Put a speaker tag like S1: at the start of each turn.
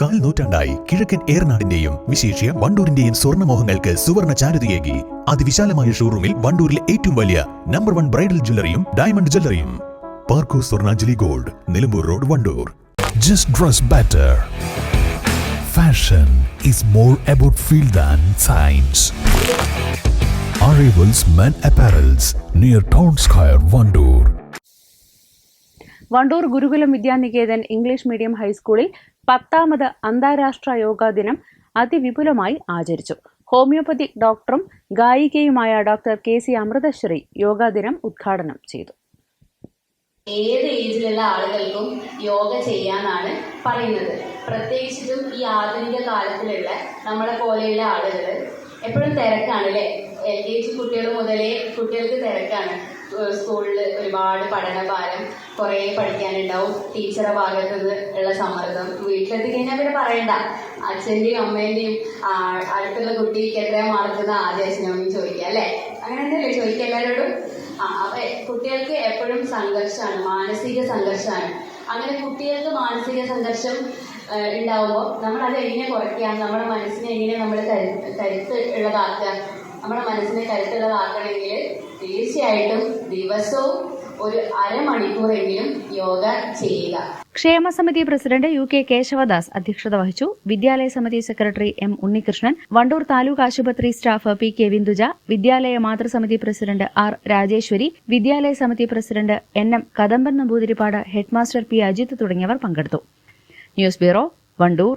S1: കാൽ നൂറ്റാണ്ടായി കിഴക്കൻ ഏറനാടിന്റെയും വിശേഷ്യ വണ്ടൂരിന്റെയും സ്വർണമോഹങ്ങൾക്ക് സുവർണ ചാരുതയേകി അതിവിശാലമായ ഷോറൂമിൽ വണ്ടൂരിലെ ഏറ്റവും വലിയ നമ്പർ വൺ ബ്രൈഡൽ ജ്വല്ലറിയും ഡയമണ്ട് ജ്വല്ലറിയും പാർക്കോ Swarnanjali gold Nilambur road Wandoor
S2: just dress better. Fashion is more about feel than science Arrivals Men Apparels near Town Square, Vandoor.
S3: Wandoor Gurukulam Vidyaniketan English medium ഹൈസ്കൂളിൽ പത്താമത് അന്താരാഷ്ട്ര യോഗാ ദിനം അതിവിപുലമായി ആചരിച്ചു. Homeopathy ഡോക്ടറും ഗായികയുമായ doctor K C Amruthasree yoga ദിനം ഉദ്ഘാടനം ചെയ്തു.
S4: ഏത് ഏജിലുള്ള ആളുകൾക്കും യോഗ ചെയ്യാനാണ് പറയുന്നത്. പ്രത്യേകിച്ചിട്ടും ഈ ആധുനിക കാലത്തിലുള്ള നമ്മളെ പോലെയുള്ള ആളുകൾ എപ്പോഴും തിരക്കാണ് അല്ലേ? എൽ കെ ജി കുട്ടികൾ മുതലേ കുട്ടികൾക്ക് തിരക്കാണ്. സ്കൂളിൽ ഒരുപാട് പഠനഭാരം കുറേ പഠിക്കാനുണ്ടാവും. ടീച്ചറെ ഭാഗത്തു നിന്ന് ഉള്ള സമ്മർദ്ദം. വീട്ടിലെത്തി കഴിഞ്ഞാൽ പിന്നെ പറയണ്ട. അച്ഛന്റെയും അമ്മേന്റെയും അടുത്തുള്ള കുട്ടിക്ക് എത്രയാ മാർക്കുന്ന ആദ്യ അച്ഛനമ്മയും ചോദിക്കുക അല്ലേ? അങ്ങനെ തന്നെയല്ലേ ചോദിക്കുക എല്ലാവരോടും. ആ അപ്പൊ കുട്ടികൾക്ക് എപ്പോഴും സംഘർഷമാണ് മാനസിക സംഘർഷമാണ്. അങ്ങനെ കുട്ടികൾക്ക് മാനസിക സംഘർഷം ഉണ്ടാവുമ്പോൾ നമ്മൾ അത് എങ്ങനെ കുറയ്ക്കാം? നമ്മുടെ മനസ്സിനെ എങ്ങനെ നമ്മൾ കരു കരുത്ത് ഉള്ളതാക്കുക? നമ്മുടെ മനസ്സിനെ കരുത്തുള്ളതാക്കണമെങ്കിൽ തീർച്ചയായിട്ടും ദിവസവും ഒരു അരമണിക്കൂറെങ്കിലും യോഗ ചെയ്യുക.
S3: ക്ഷേമസമിതി പ്രസിഡന്റ് യു കെ കേശവദാസ് അധ്യക്ഷത വഹിച്ചു. വിദ്യാലയ സമിതി സെക്രട്ടറി എം ഉണ്ണികൃഷ്ണൻ വണ്ടൂർ താലൂക്ക് ആശുപത്രി സ്റ്റാഫ് പി കെ വിന്ദുജ വിദ്യാലയ മാതൃസമിതി president R Rajeshwari Vidyalaya Samiti president N M Kadamban Namboodiripad headmaster P Ajith തുടങ്ങിയവർ പങ്കെടുത്തു. News bureau Wandoor.